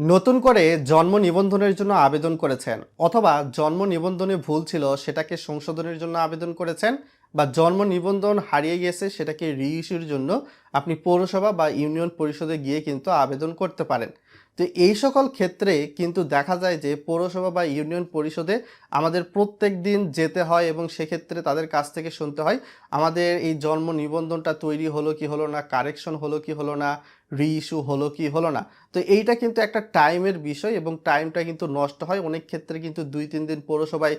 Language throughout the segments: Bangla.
নতুন করে জন্ম নিবন্ধনের জন্য আবেদন করেছেন, অথবা জন্ম নিবন্ধনে ভুল ছিল সেটাকে সংশোধনের জন্য আবেদন করেছেন, বা জন্ম নিবন্ধন হারিয়ে গেছে সেটাকে রিইস্যুর জন্য আপনি পৌরসভা বা ইউনিয়ন পরিষদে গিয়ে কিন্তু আবেদন করতে পারেন। তো এই সকল ক্ষেত্রে কিন্তু দেখা যায় যে পৌরসভা বা ইউনিয়ন পরিষদে আমাদের প্রত্যেক দিন যেতে হয় এবং সেক্ষেত্রে তাদের কাছ থেকে শুনতে হয়, আমাদের এই জন্ম নিবন্ধনটা তৈরি হলো কি হলো না কারেকশন হলো কি হলো না রিইস্যু হলো কি হলো না। তো এইটা কিন্তু একটা টাইমের বিষয় এবং টাইমটা কিন্তু নষ্ট হয়। অনেক ক্ষেত্রে কিন্তু দুই, তিন দিন পৌরসভায়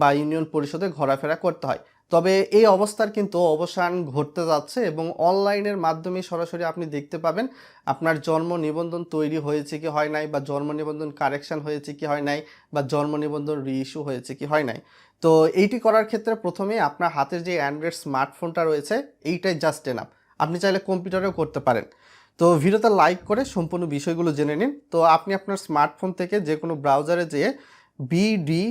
বা ইউনিয়ন পরিষদে ঘোরাফেরা করতে হয়। তবে এই অবস্থার কিন্তু অবসান ঘটতে যাচ্ছে এবং অনলাইনের মাধ্যমে সরাসরি আপনি দেখতে পাবেন, আপনার জন্ম নিবন্ধন তৈরি হয়েছে কি হয় নাই, বা জন্ম নিবন্ধন কারেকশন হয়েছে কি হয় নাই, বা জন্ম নিবন্ধন রিইস্যু হয়েছে কি হয় নাই। তো এইটি করার ক্ষেত্রে প্রথমে আপনার হাতের যে অ্যান্ড্রয়েড স্মার্টফোনটা রয়েছে, এইটাই জাস্ট এনাফ আপনি চাইলে কম্পিউটারেও করতে পারেন। তো ভিডিওতে লাইক করে সম্পূর্ণ বিষয়গুলো জেনে নিন। তো আপনি আপনার স্মার্টফোন থেকে যে কোনো ব্রাউজারে যেয়ে বিডি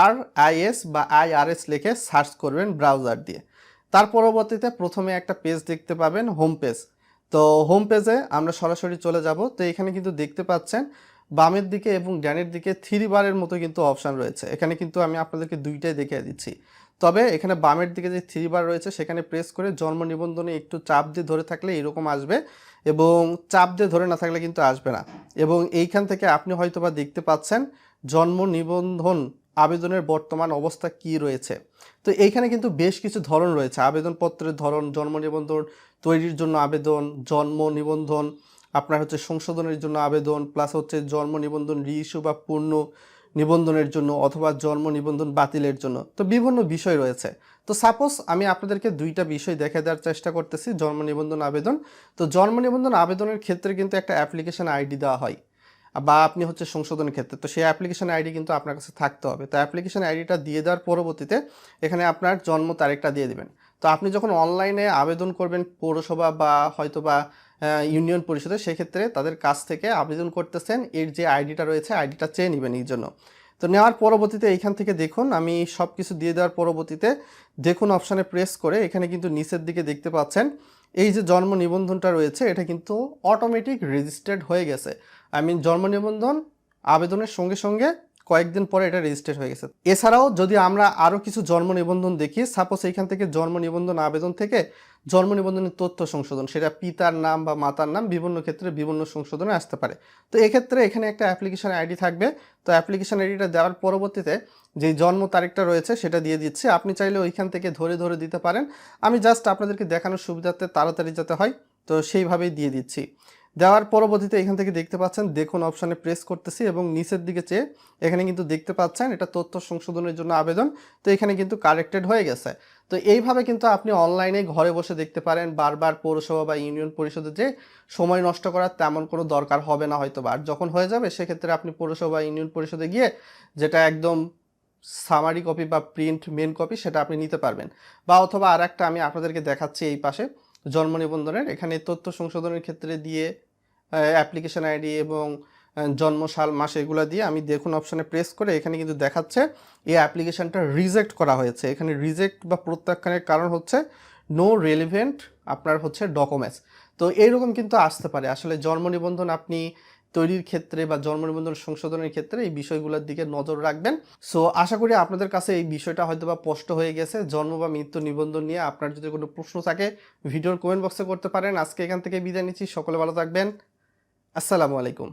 আর আইএস বা আইআরএস লিখে সার্চ করবেন ব্রাউজার দিয়ে। তার পরবর্তীতে প্রথমে একটা পেজ দেখতে পাবেন হোম পেজ তো হোম পেজে আমরা সরাসরি চলে যাব। তো এখানে কিন্তু দেখতে পাচ্ছেন, বামের দিকে এবং ডানের দিকে থ্রি বারের মতো কিন্তু অপশান রয়েছে। এখানে কিন্তু আমি আপনাদেরকে দুইটাই দেখিয়ে দিচ্ছি। তবে এখানে বামের দিকে যে থ্রি বার রয়েছে, সেখানে প্রেস করে জন্ম নিবন্ধনে একটু চাপ দিয়ে ধরে থাকলে এরকম আসবে এবং চাপ দিয়ে ধরে না থাকলে কিন্তু আসবে না। এবং এইখান থেকে আপনি হয়তো বা দেখতে পাচ্ছেন জন্ম নিবন্ধন আবেদনের বর্তমান অবস্থা কি রয়েছে। তো এইখানে কিন্তু বেশ কিছু ধরন রয়েছে। আবেদনপত্রের ধরন, জন্ম নিবন্ধন, তৈরির জন্য আবেদন, জন্ম নিবন্ধন, আপনার হচ্ছে সংশোধনের জন্য আবেদন প্লাস হচ্ছে জন্ম নিবন্ধন রিইস্যু বা পূর্ণ নিবন্ধনের জন্য অথবা জন্ম নিবন্ধন বাতিলের জন্য। তো বিভিন্ন বিষয় রয়েছে। তো সাপোজ আমি আপনাদেরকে দুইটা বিষয় দেখে দেওয়ার চেষ্টা করতেছি, জন্ম নিবন্ধন আবেদন। তো জন্ম নিবন্ধন আবেদনের ক্ষেত্রে কিন্তু একটা অ্যাপ্লিকেশন আইডি দেওয়া হয়। বা আপনি হচ্ছে সংশোধনের ক্ষেত্রে। তো সেই অ্যাপ্লিকেশন আইডি কিন্তু আপনার কাছে থাকতে হবে। তো অ্যাপ্লিকেশন আইডিটা দিয়ে দেওয়ার পরবর্তীতে এখানে আপনার জন্ম তারিখটা দিয়ে দেবেন। তো আপনি যখন অনলাইনে আবেদন করবেন, পৌরসভা বা হয়তো বা ইউনিয়ন পরিষদে সেক্ষেত্রে তাদের কাছ থেকে আবেদন করতেছেন। এর যে আইডিটা রয়েছে, আইডিটা চেয়ে নেবেন এই জন্য। তো নেওয়ার পরবর্তীতে এইখান থেকে দেখুন, আমি সব কিছু দিয়ে দেওয়ার পরবর্তীতে দেখুন অপশানে প্রেস করে এখানে কিন্তু নিচের দিকে দেখতে পাচ্ছেন। এই যে জন্ম নিবন্ধনটা রয়েছে, এটা কিন্তু অটোমেটিক রেজিস্টার্ড হয়ে গেছে। আই মিন জন্ম নিবন্ধন, আবেদনের সঙ্গে সঙ্গে কয়েকদিন পরে এটা রেজিস্টার্ড হয়ে গেছে। এছাড়াও যদি আমরা আরও কিছু জন্ম নিবন্ধন দেখি সাপোজ এইখান থেকে জন্ম নিবন্ধন আবেদন থেকে জন্ম নিবন্ধনের তথ্য সংশোধন, সেটা পিতার নাম বা মাতার নাম বিভিন্ন ক্ষেত্রে বিভিন্ন সংশোধনে আসতে পারে। তো এক্ষেত্রে এখানে একটা অ্যাপ্লিকেশন আইডি থাকবে। তো অ্যাপ্লিকেশন আইডিটা দেওয়ার পরবর্তীতে যে জন্ম তারিখটা রয়েছে, সেটা দিয়ে দিচ্ছে। আপনি চাইলে ওইখান থেকে ধরে ধরে দিতে পারেন। আমি জাস্ট আপনাদেরকে দেখানোর সুবিধার্থে তাড়াতাড়ি যাতে হয়, তো সেইভাবেই দিয়ে দিচ্ছি। দেওয়ার পরবর্তীতে এখান থেকে দেখতে পাচ্ছেন, দেখুন অপশানে প্রেস করতেছি এবং নিচের দিকে চেয়ে এখানে কিন্তু দেখতে পাচ্ছেন, এটা তথ্য সংশোধনের জন্য আবেদন, তো এখানে কিন্তু কারেক্টেড হয়ে গেছে। তো এইভাবে কিন্তু আপনি অনলাইনে ঘরে বসে দেখতে পারেন, বারবার পৌরসভা বা ইউনিয়ন পরিষদে যে সময় নষ্ট করার তেমন কোনো দরকার হবে না হয়তো বা যখন হয়ে যাবে, সেক্ষেত্রে আপনি পৌরসভা, ইউনিয়ন পরিষদে গিয়ে যেটা একদম সামারি কপি বা প্রিন্ট মেন কপি সেটা আপনি নিতে পারবেন। বা অথবা আর একটা আমি আপনাদেরকে দেখাচ্ছি এই পাশে, জন্ম নিবন্ধনের। এখানে তথ্য সংশোধনের ক্ষেত্রে দিয়ে অ্যাপ্লিকেশন আইডি এবং জন্ম সাল, মাস এগুলো দিয়ে আমি দেখুন অপশানে প্রেস করে এখানে কিন্তু দেখাচ্ছে এই অ্যাপ্লিকেশনটা রিজেক্ট করা হয়েছে। এখানে রিজেক্ট বা প্রত্যাখ্যানের কারণ হচ্ছে নো রেলিভেন্ট আপনার হচ্ছে ডকুমেন্টস তো এইরকম কিন্তু আসতে পারে। আসলে জন্ম নিবন্ধন আপনি তৈরির ক্ষেত্রে বা জন্ম নিবন্ধন সংশোধনের ক্ষেত্রে এই বিষয়গুলোর দিকে নজর রাখবেন। সো আশা করি আপনাদের কাছে এই বিষয়টা হয়তো বা স্পষ্ট হয়ে গেছে। জন্ম বা মৃত্যু নিবন্ধন নিয়ে আপনার যদি কোনো প্রশ্ন থাকে ভিডিওর কমেন্ট বক্সে করতে পারেন। আজকে এখান থেকে বিদায় নিচ্ছি। সকলে ভালো থাকবেন। আসসালামু আলাইকুম।